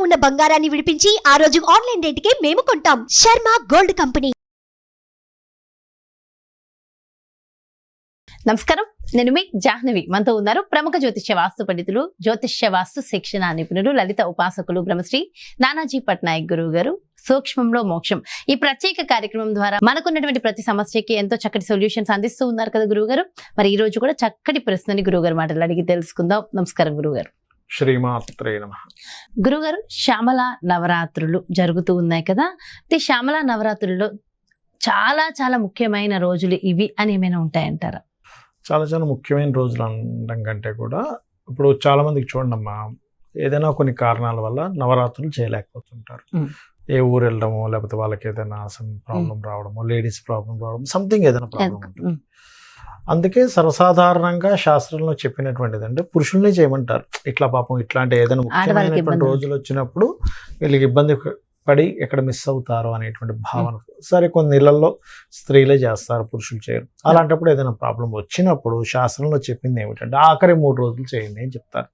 ఉన్న బంగారాన్ని విడిపించి ఆ రోజు ఆన్లైన్ రేటుకే మేము కొంటాం. Sharma gold company. నమస్కారం. నేను మీ జాహ్నవి. మనతో ఉన్నారు ప్రముఖ జ్యోతిష్య వాస్తు పండితులు జ్యోతిష్య వాస్తు శిక్షణ నిపుణులు లలిత ఉపాసకులు బ్రహ్మశ్రీ నానాజీ పట్నాయక్ గురువు గారు. సూక్ష్మంలో మోక్షం. ఈ ప్రత్యేక కార్యక్రమం ద్వారా మనకున్నటువంటి ప్రతి సమస్యకి ఎంతో చక్కటి సొల్యూషన్స్ అందిస్తూ ఉన్నారు కదా గురువు గారు. మరి ఈ రోజు కూడా చక్కటి ప్రశ్నని గురువు గారు మాటలు అడిగి తెలుసుకుందాం. నమస్కారం గురువు గారు. శ్రీమాత్రే నమ. గురుగారు శ్యామల నవరాత్రులు జరుగుతూ ఉన్నాయి కదా? ఈ శ్యామల నవరాత్రుల్లో చాలా చాలా ముఖ్యమైన రోజులు ఇవి అని ఏమైనా ఉంటాయంటారా? చాలా చాలా ముఖ్యమైన రోజులు అనడం కంటే కూడా ఇప్పుడు చాలా మందికి చూడండి అమ్మా ఏదైనా కొన్ని కారణాల వల్ల నవరాత్రులు చేయలేకపోతుంటారు. ఏ ఊరు వెళ్ళడమో లేకపోతే వాళ్ళకి ఏదైనా సమ్ ప్రాబ్లం రావడమో లేడీస్ ప్రాబ్లం రావడం సంథింగ్ ఏదైనా ప్రాబ్లం ఉంటుంది. అందుకే సర్వసాధారణంగా శాస్త్రంలో చెప్పినటువంటిది అంటే పురుషుల్ని చేయమంటారు. ఇట్లా పాపం ఇట్లాంటి ఏదైనా ముఖ్యమైనటువంటి రోజులు వచ్చినప్పుడు వీళ్ళకి ఇబ్బంది పడి ఎక్కడ మిస్ అవుతారో అనేటువంటి భావన. సరే కొన్ని ఇళ్ళలో స్త్రీలే చేస్తారు పురుషులు చేయరు. అలాంటప్పుడు ఏదైనా ప్రాబ్లం వచ్చినప్పుడు శాస్త్రంలో చెప్పింది ఏమిటంటే ఆఖరి మూడు రోజులు చేయండి అని చెప్తారు.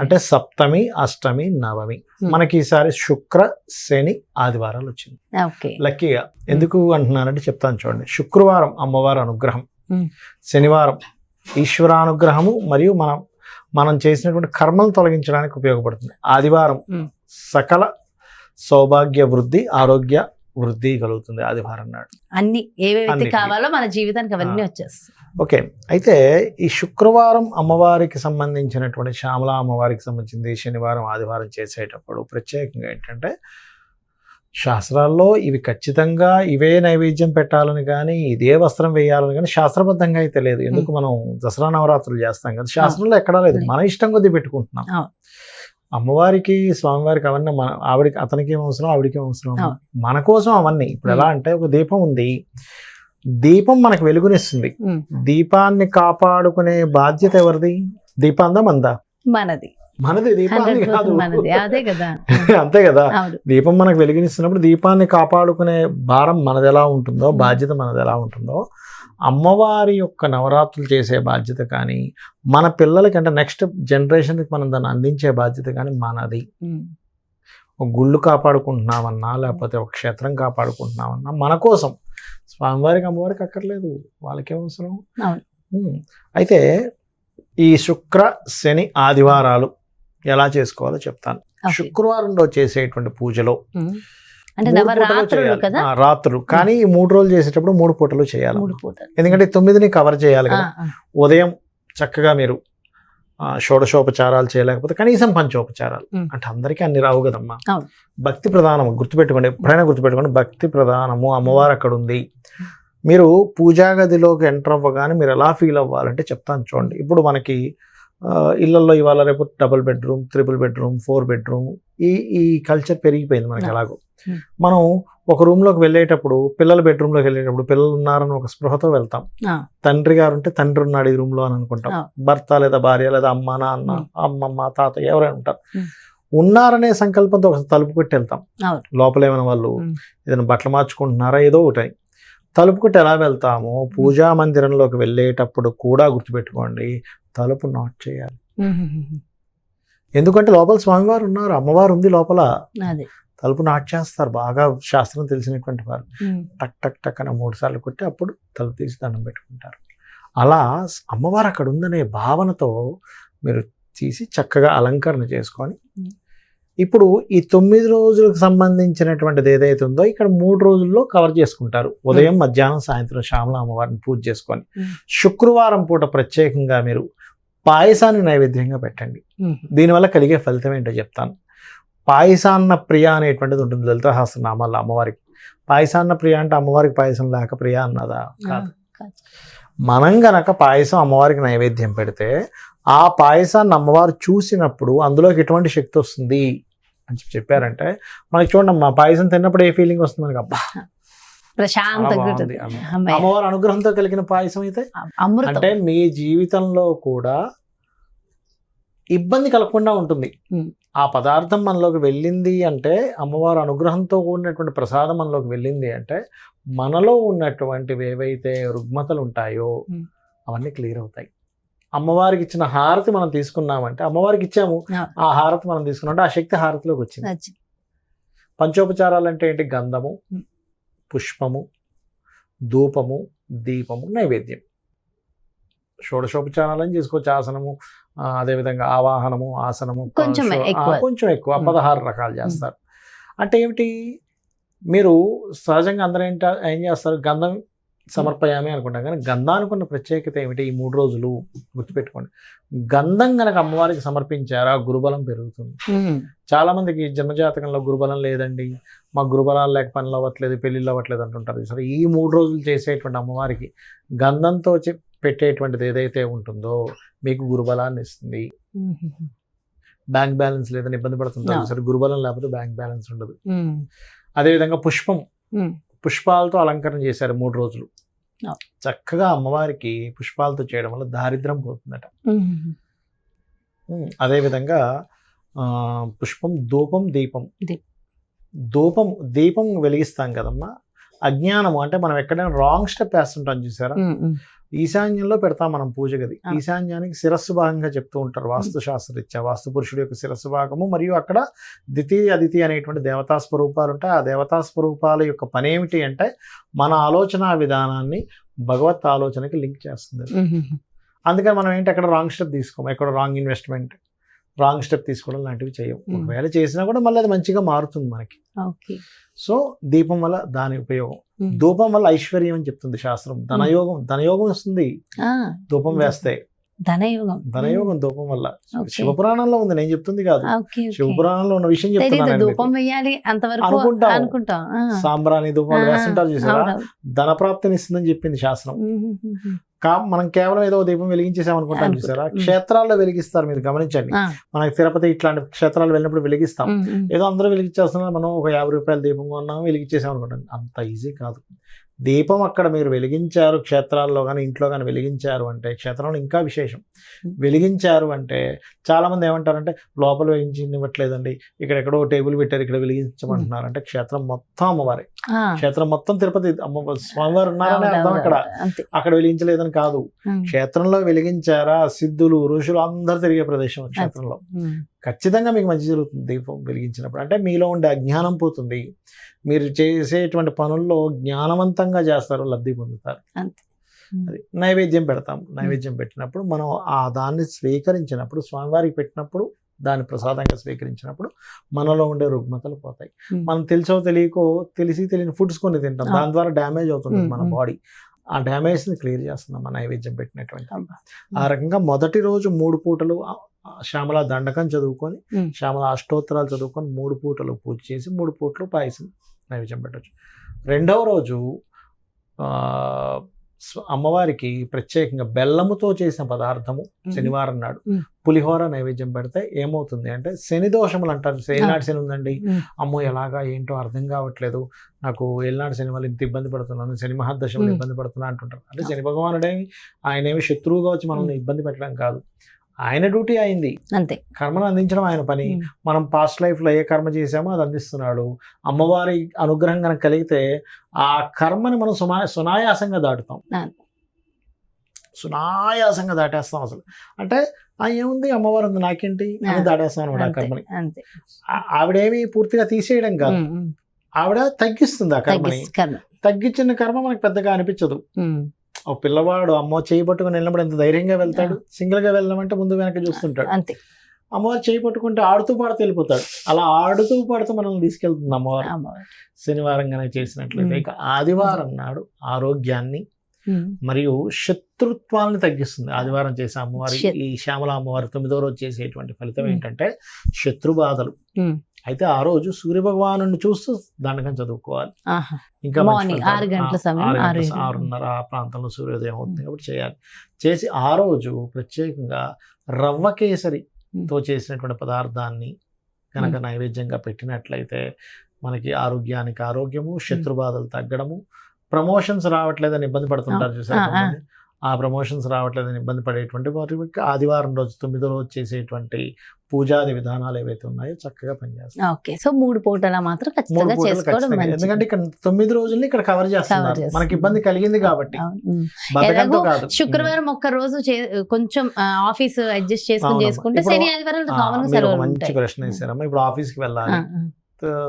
అంటే సప్తమి అష్టమి నవమి. మనకి ఈసారి శుక్ర శని ఆదివారాలు వచ్చింది. లక్కీగా ఎందుకు అంటున్నానంటే చెప్తాను చూడండి. శుక్రవారం అమ్మవారి అనుగ్రహం. శనివారం ఈశ్వరానుగ్రహము మరియు మనం మనం చేసినటువంటి కర్మలు తొలగించడానికి ఉపయోగపడుతుంది ఆదివారం. సకల సౌభాగ్య వృద్ధి ఆరోగ్య వృద్ధి కలుగుతుంది ఆదివారం నాడు అన్ని అన్నిటికీ. కావాలో మన జీవితానికి అవన్నీ. వచ్చేస్తాయి ఓకే అయితే ఈ శుక్రవారం అమ్మవారికి సంబంధించినటువంటి శ్యామల అమ్మవారికి సంబంధించింది శనివారం ఆదివారం చేసేటప్పుడు ప్రత్యేకంగా ఏంటంటే శాస్త్రాల్లో ఇవి ఖచ్చితంగా ఇవే నైవేద్యం పెట్టాలని కానీ ఇదే వస్త్రం వేయాలని కానీ శాస్త్రబద్ధంగా అయితే లేదు. ఎందుకు మనం దసరా నవరాత్రులు చేస్తాం కదా? శాస్త్రంలో ఎక్కడా లేదు. మన ఇష్టం కొద్దీ పెట్టుకుంటున్నాం. అమ్మవారికి స్వామివారికి అవన్నీ మన ఆవిడకి అతనికి ఏం అవసరం ఆవిడకి ఏం అవసరం. మన కోసం అవన్నీ. ఇప్పుడు ఎలా అంటే ఒక దీపం ఉంది. దీపం మనకు వెలుగునిస్తుంది. దీపాన్ని కాపాడుకునే బాధ్యత ఎవరిది? దీపాందా మందా. మనది. మనది దీపాన్ని కాదు. మనది. అదే కదా. అంతే కదా. దీపం మనకు వెలిగినిస్తున్నప్పుడు దీపాన్ని కాపాడుకునే భారం మనది ఎలా ఉంటుందో Hmm. బాధ్యత మనది ఎలా ఉంటుందో అమ్మవారి యొక్క నవరాత్రులు చేసే బాధ్యత కానీ మన పిల్లలకి అంటే నెక్స్ట్ జనరేషన్కి మనం దాన్ని అందించే బాధ్యత కానీ మనది. ఉమ్, ఒక గుళ్ళు కాపాడుకుంటున్నామన్నా లేకపోతే ఒక క్షేత్రం కాపాడుకుంటున్నామన్నా మన కోసం. స్వామివారికి అమ్మవారికి అక్కర్లేదు. వాళ్ళకేం అవసరం. ఉమ్. అయితే ఈ శుక్ర శని ఆదివారాలు ఎలా చేసుకోవాలో చెప్తాను. ఓకే. శుక్రవారంలో చేసేటువంటి పూజలో. అంటే నవరాత్రులు. కదా? రాత్రులు. కానీ ఈ మూడు రోజులు చేసేటప్పుడు మూడు పూటలు చేయాలి. ఎందుకంటే తొమ్మిదిని కవర్ చేయాలి కదా. ఉదయం చక్కగా మీరు షోడశోపచారాలు చేయలేకపోతే కనీసం పంచోపచారాలు. అంటే అందరికీ అన్ని రావు కదమ్మా. భక్తి ప్రధానము గుర్తుపెట్టుకోండి. ఎప్పుడైనా గుర్తుపెట్టుకోండి. భక్తి ప్రధానము అమ్మవారు అక్కడ ఉంది మీరు పూజా గదిలోకి ఎంటర్ అవ్వగానే మీరు ఎలా ఫీల్ అవ్వాలంటే చెప్తాను చూడండి. ఇప్పుడు మనకి ఇళ్ళలో ఇవాళ రేపు double bedroom triple bedroom four bedroom ఈ ఈ కల్చర్ పెరిగిపోయింది మనకి. ఎలాగో Hmm. మనం ఒక room లోకి వెళ్ళేటప్పుడు పిల్లల బెడ్రూమ్లోకి వెళ్ళేటప్పుడు పిల్లలు ఉన్నారని ఒక స్పృహతో వెళ్తాం. తండ్రి గారు ఉంటే తండ్రి ఉన్నాడు ఈ room లో అని అనుకుంటాం. భర్త లేదా భార్య లేదా అమ్మ నాన్న Hmm. అమ్మమ్మ తాతయ్య ఎవరైనా ఉంటారు Hmm. ఉన్నారనే సంకల్పంతో ఒక తలుపు కొట్టి వెళ్తాం. లోపల ఏమైనా వాళ్ళు. ఏదైనా బట్టలు మార్చుకుంటున్నారా ఏదో ఒకటి తలుపు కొట్టి ఎలా వెళ్తామో? పూజా మందిరంలోకి వెళ్ళేటప్పుడు కూడా గుర్తుపెట్టుకోండి తలుపు నాట్ చేయాలి. ఎందుకంటే లోపల స్వామివారు ఉన్నారు అమ్మవారు ఉంది లోపల. తలుపు నాట్ చేస్తారు బాగా శాస్త్రం తెలిసినటువంటి వారు. టక్ టక్ టక్ అని మూడు సార్లు కొట్టి అప్పుడు తలుపు తీసి దండం పెట్టుకుంటారు. అలా అమ్మవారు అక్కడ ఉందనే భావనతో మీరు తీసి చక్కగా అలంకరణ చేసుకొని. ఇప్పుడు ఈ తొమ్మిది రోజులకు సంబంధించినటువంటిది ఏదైతే ఉందో ఇక్కడ మూడు రోజుల్లో కవర్ చేసుకుంటారు. ఉదయం మధ్యాహ్నం సాయంత్రం శ్యామల అమ్మవారిని పూజ చేసుకొని. శుక్రవారం పూట ప్రత్యేకంగా మీరు పాయసాన్ని నైవేద్యంగా పెట్టండి. దీనివల్ల కలిగే ఫలితం ఏంటో చెప్తాను. పాయసాన్న ప్రియ అనేటువంటిది ఉంటుంది లలిత సహస్రనామాల్లో అమ్మవారికి. పాయసాన్న ప్రియ అంటే అమ్మవారికి పాయసం లేక ప్రియ అన్నదా? కాదు. కాదు. మనం గనక పాయసం అమ్మవారికి నైవేద్యం పెడితే ఆ పాయసాన్ని అమ్మవారు చూసినప్పుడు అందులోకి ఎటువంటి శక్తి వస్తుంది? అని చెప్పి చెప్పారంటే మనకి చూడండి మా పాయసం తిన్నప్పుడు ఏ ఫీలింగ్ వస్తుంది మనకి అబ్బా ప్రశాంతంగా. అమ్మవారి అనుగ్రహంతో కలిగిన పాయసం అయితే అంటే మీ జీవితంలో కూడా ఇబ్బంది కలగకుండా ఉంటుంది. ఆ పదార్థం మనలోకి వెళ్ళింది అంటే అమ్మవారి అనుగ్రహంతో కూడినటువంటి ప్రసాదం మనలోకి వెళ్ళింది అంటే మనలో ఉన్నటువంటివి ఏవైతే రుగ్మతలు ఉంటాయో. అవన్నీ క్లియర్ అవుతాయి అమ్మవారికి ఇచ్చిన హారతి మనం తీసుకున్నామంటే అమ్మవారికి ఇచ్చాము ఆ. హారతి మనం తీసుకున్నామంటే ఆ శక్తి హారతిలోకి వచ్చింది. పంచోపచారాలు అంటే ఏంటి గంధము. పుష్పము ధూపము దీపము నైవేద్యం షోడశోపచారాలని చేసుకోవచ్చు ఆసనము అదేవిధంగా ఆవాహనము ఆసనము కొంచెం ఎక్కువ. కొంచెం ఎక్కువ ఉం. పదహారు రకాలు చేస్తారు అంటే ఏమిటి మీరు సహజంగా అందరూ ఏంట ఏం చేస్తారు గంధం సమర్పయామి అనుకుంటాం కానీ గంధానికి ఉన్న ప్రత్యేకత ఏమిటి ఈ మూడు రోజులు గుర్తుపెట్టుకోండి గంధం గనక అమ్మవారికి సమర్పించారా గురుబలం పెరుగుతుంది. చాలా మందికి జన్మజాతకంలో గురుబలం లేదండి మాకు గురుబలాలు లేక పనులు అవ్వట్లేదు పెళ్ళిళ్ళు అవ్వట్లేదు అంటుంటారు సరే ఈ మూడు రోజులు చేసేటువంటి అమ్మవారికి గంధంతో పెట్టేటువంటిది ఏదైతే ఉంటుందో మీకు గురుబలాన్ని ఇస్తుంది. బ్యాంక్ బ్యాలెన్స్ లేదని ఇబ్బంది పడుతుంటారు. సరే గురుబలం లేకపోతే బ్యాంక్ బ్యాలెన్స్ ఉండదు. అదేవిధంగా పుష్పం. పుష్పాలతో అలంకరణ చేశారు మూడు రోజులు. చక్కగా అమ్మవారికి పుష్పాలతో చేయడం వల్ల దారిద్రం పోతుందట. అదేవిధంగా ఆ, పుష్పం ధూపం దీపం. దీపం. ధూపం దీపం వెలిగిస్తాం కదమ్మా. అజ్ఞానము అంటే మనం ఎక్కడైనా రాంగ్ స్టెప్ వేస్తుంటాం చూసారా. ఈశాన్యంలో పెడతాం మనం పూజ గది. ఈశాన్యానికి శిరస్సు భాగంగా చెప్తూ ఉంటారు వాస్తు శాస్త్రరీత్యా వాస్తు పురుషుడు యొక్క శిరస్సు భాగము మరియు అక్కడ ద్వితీయ అదితి అనేటువంటి దేవతా స్వరూపాలు ఉంటాయి. ఆ దేవతా స్వరూపాల యొక్క పని ఏమిటి అంటే మన ఆలోచన విధానాన్ని భగవత్ ఆలోచనకి లింక్ చేస్తుంది. అందుకని మనం ఏంటి అక్కడ రాంగ్ స్టెప్ తీసుకోము ఎక్కడ రాంగ్ ఇన్వెస్ట్మెంట్? రాంగ్ స్టెప్ తీసుకోవడం లాంటివి చేయం. ఒకవేళ చేసినా కూడా మళ్ళీ అది మంచిగా మారుతుంది మనకి. సో దీపం వల్ల దాని ఉపయోగం. ధూపం వల్ల ఐశ్వర్యం అని చెప్తుంది శాస్త్రం. ధనయోగం ధనయోగం వస్తుంది. ధూపం వేస్తే ధనయోగం ధనయోగం ధూపం వల్ల. శివపురాణంలో ఉంది నేను చెప్తుంది కాదు. శివపురాణంలో ఉన్న విషయం చెప్తున్నాను ధూపం వేయాలి అంతవరకు అనుకుంటాం. సాంబ్రాణి ధూపం ఆ, వేస్తుంటారు చూసారా. ధన ప్రాప్తిని ఇస్తుందని చెప్పింది శాస్త్రం. కా మనం కేవలం ఏదో దీపం వెలిగించేసాం అనుకుంటాం. చూసారా. క్షేత్రాల్లో వెలిగిస్తారు మీరు గమనించండి. మనకి తిరుపతి ఇట్లాంటి క్షేత్రాలు వెళ్ళినప్పుడు వెలిగిస్తాం. ఏదో అందరూ వెలిగించేస్తున్నారు మనం ఒక యాభై రూపాయల దీపం కొన్నాం వెలిగించేసాం అనుకుంటాం అంత ఈజీ కాదు దీపం అక్కడ మీరు వెలిగించారు క్షేత్రాల్లో కానీ ఇంట్లో కానీ వెలిగించారు అంటే క్షేత్రంలో ఇంకా విశేషం. వెలిగించారు అంటే చాలా మంది ఏమంటారంటే లోపల వెలిగించనివ్వట్లేదండి ఇక్కడ ఎక్కడో టేబుల్ పెట్టారు ఇక్కడ వెలిగించమంటున్నారు అంటే క్షేత్రం మొత్తం అమ్మవారే. క్షేత్రం మొత్తం తిరుపతి అమ్మ స్వామివారు ఉన్నారని అర్థం. అక్కడ. అక్కడ వెలిగించలేదని కాదు. క్షేత్రంలో వెలిగించారా సిద్ధులు ఋషులు అందరు తిరిగే ప్రదేశం క్షేత్రంలో. ఖచ్చితంగా మీకు మంచి జరుగుతుంది దీపం వెలిగించినప్పుడు అంటే మీలో ఉండే అజ్ఞానం పోతుంది మీరు చేసేటువంటి పనుల్లో జ్ఞానవంతంగా చేస్తారు లబ్ధి పొందుతారు. అది నైవేద్యం పెడతాం నైవేద్యం పెట్టినప్పుడు మనం ఆ దాన్ని స్వీకరించినప్పుడు స్వామివారికి పెట్టినప్పుడు దాన్ని ప్రసాదంగా స్వీకరించినప్పుడు మనలో ఉండే రుగ్మతలు పోతాయి. మనం తెలుసో తెలియకో తెలిసి తెలియని ఫుడ్స్ కొన్ని తింటాం. దాని ద్వారా డ్యామేజ్ అవుతుంది మన. బాడీ ఆ డ్యామేజ్ని క్లియర్ చేస్తున్నాం మన నైవేద్యం పెట్టినటువంటి. ఆ రకంగా మొదటి రోజు మూడు పూటలు శ్యామల దండకం చదువుకొని. శ్యామల అష్టోత్తరాలు చదువుకొని మూడు పూటలు పూజ చేసి మూడు పూటలు పాయసం నైవేద్యం పెట్టచ్చు. రెండవ రోజు అమ్మవారికి ప్రత్యేకంగా బెల్లముతో చేసిన పదార్థము శనివారం నాడు. పులిహోర నైవేద్యం పెడితే ఏమవుతుంది అంటే శని దోషములు అంటారు. శనినాటి శని ఉందండి. అమ్మో ఎలాగా ఏంటో అర్థం కావట్లేదు. నాకు ఏళ్ళనాడు శని వల్ల ఇంత ఇబ్బంది పడుతున్నాను శని మహాదశంలో మ్మ్. ఇబ్బంది పడుతున్నా అంటుంటారు. అంటే శని భగవానుడే ఆయన ఏమి శత్రువుగా వచ్చి మనల్ని ఇబ్బంది పెట్టడం కాదు. ఆయన డ్యూటీ అయింది. అంతే. కర్మను అందించడం ఆయన పని. మనం పాస్ట్ లైఫ్లో ఏ కర్మ చేసామో అది అందిస్తున్నాడు. అమ్మవారి అనుగ్రహం కనుక కలిగితే ఆ కర్మని మనం సుమా సునాయాసంగా దాటుతాం. సునాయాసంగా దాటేస్తాం అసలు. అంటే ఆ ఏముంది? అమ్మవారు ఉంది నాకేంటి అని. దాటేస్తాం అనమాట ఆ కర్మని. ఆవిడేమి పూర్తిగా తీసేయడం కాదు. ఆవిడ తగ్గిస్తుంది ఆ కర్మని. తగ్గించిన కర్మ మనకు పెద్దగా అనిపించదు. ఓ పిల్లవాడు అమ్మో చేయి పట్టుకుని వెళ్ళినప్పుడు ఎంత ధైర్యంగా వెళ్తాడు సింగిల్గా వెళ్ళమంటే ముందు వెనక చూస్తుంటాడు అంతే అమ్మవారు చేయి పట్టుకుంటే ఆడుతూ పాడుతూ వెళ్ళిపోతాడు అలా ఆడుతూ పాడుతూ మనల్ని తీసుకెళ్తుంది అమ్మవారు. శనివారం కనుక చేసినట్లయితే. ఇక ఆదివారం నాడు ఆరోగ్యాన్ని. మరియు శత్రుత్వాన్ని తగ్గిస్తుంది ఆదివారం చేసే అమ్మవారి ఈ శ్యామల అమ్మవారి తొమ్మిదో రోజు చేసేటువంటి ఫలితం. ఏంటంటే శత్రు బాధలు. అయితే ఆ రోజు సూర్య భగవాను చూస్తూ దండకం చదువుకోవాలి. ఇంకా. ఆరు గంటల సమయం. ఆరున్నర ఆ ప్రాంతంలో సూర్యోదయం అవుతుంది కాబట్టి చేయాలి చేసి ఆ రోజు ప్రత్యేకంగా రవ్వ కేసరితో చేసినటువంటి పదార్థాన్ని కనుక నైవేద్యంగా పెట్టినట్లయితే మనకి ఆరోగ్యానికి ఆరోగ్యము శత్రు బాధలు తగ్గడము ప్రమోషన్స్ రావట్లేదని ఇబ్బంది పడుతుంటారు చూసారు ఆ, ప్రమోషన్స్ రావట్లేదని ఇబ్బంది పడేటువంటి వారికి ఆదివారం రోజు తొమ్మిదో రోజు చేసేటువంటి పూజాది విధానాలు ఏవైతే ఉన్నాయో చక్కగా పనిచేస్తాయి. ఓకే. సో మూడు పూటలా మాత్రం ఖచ్చితంగా చేసుకోవడం. ఎందుకంటే ఇక్కడ తొమ్మిది రోజుల్ని ఇక్కడ కవర్ చేస్తున్నారు. మనకి ఇబ్బంది కలిగింది కాబట్టి. శుక్రవారం ఒక్క రోజు కొంచెం ఆఫీస్ అడ్జస్ట్ చేసుకుని. చేసుకుంటే శని ఆదివారాలు ఆ, కామన్ మంచి ప్రశ్న వేసారమ్మా ఇప్పుడు ఆఫీస్కి వెళ్ళాలి.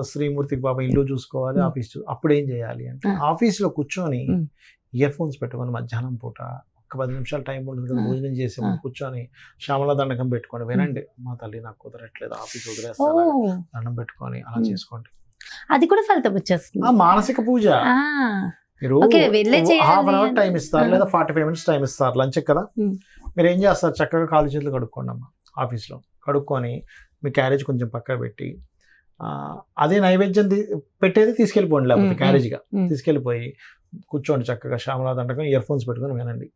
శ్రీమూర్తికి పాపం ఇల్లు చూసుకోవాలి ఉమ్. ఆఫీస్ అప్పుడు ఏం చేయాలి అంటే ఆ. ఆఫీస్లో కూర్చొని ఉమ్. ఇయర్ ఫోన్స్ పెట్టుకొని మధ్యాహ్నం పూట ఒక పది నిమిషాలు టైం ఉంటుంది కదా ఆ. భోజనం చేసే ఆ. కూర్చొని శ్యామల దండకం పెట్టుకోండి వినండి మా తల్లి నాకు కుదరట్లేదు ఆఫీస్ ఓ వదిలేస్తాను దండం పెట్టుకొని అలా. చేసుకోండి అది కూడా ఫలితం వచ్చేస్తుంది ఆ మానసిక పూజ మీరు హాఫ్ అన్ అవర్ టైం ఇస్తారు. లేదా ఫార్టీ ఫైవ్ మినిట్స్ టైం ఇస్తారు లంచ్ కదా. మీరు ఏం చేస్తారు చక్కగా కాలు చేతులు కడుక్కోండి అమ్మా ఆఫీస్లో కడుక్కొని మీ క్యారేజ్ కొంచెం పక్కన పెట్టి అదే నైవేద్యం పెట్టేది తీసుకెళ్ళిపోండి లేకపోతే క్యారేజ్గా. తీసుకెళ్ళిపోయి కూర్చోండి చక్కగా శ్యామలా దండకం ఇయర్ ఫోన్స్ పెట్టుకొని వినండి.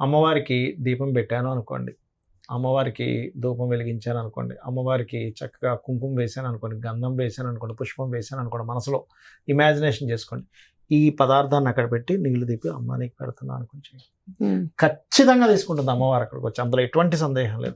అమ్మవారికి దీపం పెట్టాను అనుకోండి. అమ్మవారికి ధూపం వెలిగించాను అనుకోండి. అమ్మవారికి చక్కగా కుంకుమ వేసాను అనుకోండి. గంధం వేసాను అనుకోండి. పుష్పం వేసాను అనుకోండి. మనసులో ఇమాజినేషన్ చేసుకోండి. ఈ పదార్థాన్ని అక్కడ పెట్టి నీళ్ళు తిప్పి అమ్మ నీకు పెడుతున్నాను అనుకుని చేయండి. ఉమ్. ఖచ్చితంగా తీసుకుంటుంది అమ్మవారు అక్కడికి వచ్చి. అందులో ఎటువంటి సందేహం లేదు.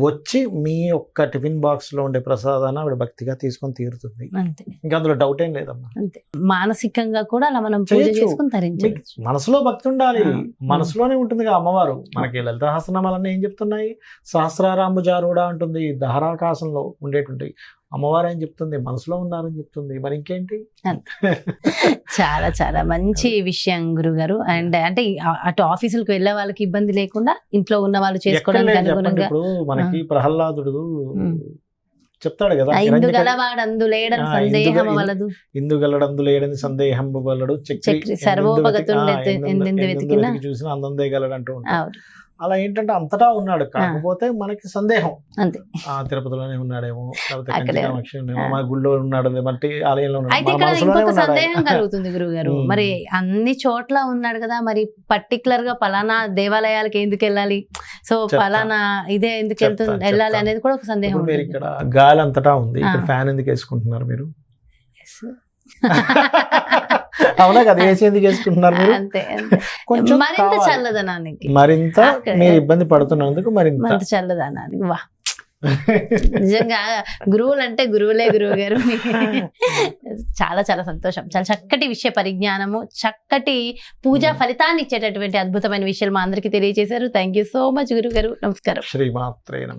వచ్చి మీ యొక్క టిఫిన్ బాక్స్లో ఉండే ప్రసాదాన్ని ఆవిడ భక్తిగా తీసుకొని తీరుతుంది. అంతే. ఇంకా అందులో డౌట్ ఏం లేదమ్మా. అంతే. మానసికంగా కూడా అలా మనం పూజ చేయొచ్చు. చేసుకుని మీకు మనసులో భక్తి ఉండాలి. ఆ, మనసులోనే ఉంటుంది అమ్మవారు. మనకి లలిత సహస్రనామాలన్నీ ఏం చెప్తున్నాయి? సహస్రారాంబుజారుడా ఉంటుంది దహరాకాశంలో ఉండేటువంటి అమ్మవారు ఏం చెప్తుంది? మనసులో ఉన్నారని చెప్తుంది. మరి ఇంకేంటి? చాలా చాలా మంచి విషయం గురుగారు. అండ్ అంటే అటు ఆఫీసులకు వెళ్ళే వాళ్ళకి ఇబ్బంది లేకుండా ఇంట్లో ఉన్న వాళ్ళు ఎక్కడ చేసుకోవడానికి లేదు చెప్పండి అనుగుణంగా ఇప్పుడు మనకి ప్రహ్లాదుడు. చెప్తాడు కదా ఆ ఇందు హిరణ్యక- గలవాడు అందు లేడని సందేహం చక్రి చూసిన అందం గలడు అంటూ ఉంటాడు అలా ఏంటంటే అంతటా ఉన్నాడు కాకపోతే మనకి సందేహం అంతే తిరుపతిలోనే ఉన్నాడేమో. మన గుళ్ళో ఉన్నాడు అంటే ఆలయంలో అయితే ఇక్కడ ఇంకొక. సందేహం కలుగుతుంది గురువు గారు ఉమ్. మరి అన్ని చోట్ల ఉన్నాడు కదా మరి పర్టికులర్గా పలానా దేవాలయాలకి ఎందుకు వెళ్ళాలి సో. పలానా ఇదే ఎందుకు వెళ్తుంది వెళ్ళాలి. అనేది కూడా ఒక సందేహం మీరు. ఇక్కడ గాలి అంతటా ఉంది ఇక్కడ. ఫ్యాన్ ఎందుకు వేసుకుంటున్నారు మీరు. అవునా కదా? ఏసీ ఎందుకు వేసుకుంటున్నారు మీరు? అంతే. కొంచెం మరింత. చల్లదనానికి. మరింత మీరు ఇబ్బంది పడుతున్నందుకు మరింత. మరింత చల్లదనానికి. వా. నిజంగా గురువులు అంటే గురువులే గురువు గారు చాలా చాలా సంతోషం. చాలా చక్కటి విషయ పరిజ్ఞానము చక్కటి పూజా. ఫలితాన్ని ఇచ్చేటటువంటి అద్భుతమైన విషయాలు మా అందరికీ తెలియజేశారు. థ్యాంక్ యూ సో మచ్ గురువు గారు నమస్కారం. శ్రీమాత్రే నమ.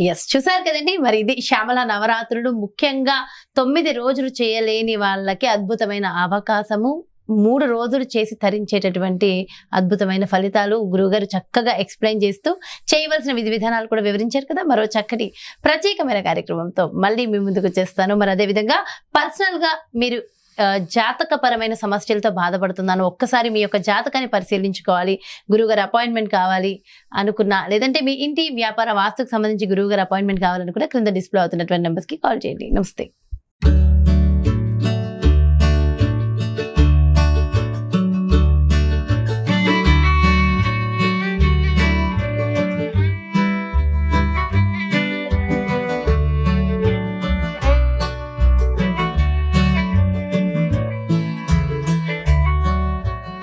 ఎస్ చూసారు కదండి? మరి ఇది శ్యామల నవరాత్రులు. ముఖ్యంగా తొమ్మిది రోజులు చేయలేని వాళ్ళకి అద్భుతమైన అవకాశము. మూడు రోజులు చేసి తరించేటటువంటి అద్భుతమైన ఫలితాలు గురువుగారు చక్కగా ఎక్స్ప్లెయిన్ చేస్తూ చేయవలసిన విధి విధానాలు కూడా వివరించారు కదా. మరో చక్కటి ప్రత్యేకమైన కార్యక్రమంతో మళ్ళీ మీ ముందుకు వచ్చేస్తాను మరి అదేవిధంగా పర్సనల్గా మీరు జాతకపరమైన సమస్యలతో బాధపడుతున్నాను. ఒక్కసారి మీ యొక్క జాతకాన్ని పరిశీలించుకోవాలి. గురువుగారు అపాయింట్మెంట్ కావాలి అనుకున్నా లేదంటే మీ ఇంటి వ్యాపార వాస్తుకు సంబంధించి గురువుగారు అపాయింట్మెంట్ కావాలనుకున్నా క్రింద డిస్ప్లే అవుతున్నటువంటి నెంబర్స్కి కాల్ చేయండి. నమస్తే.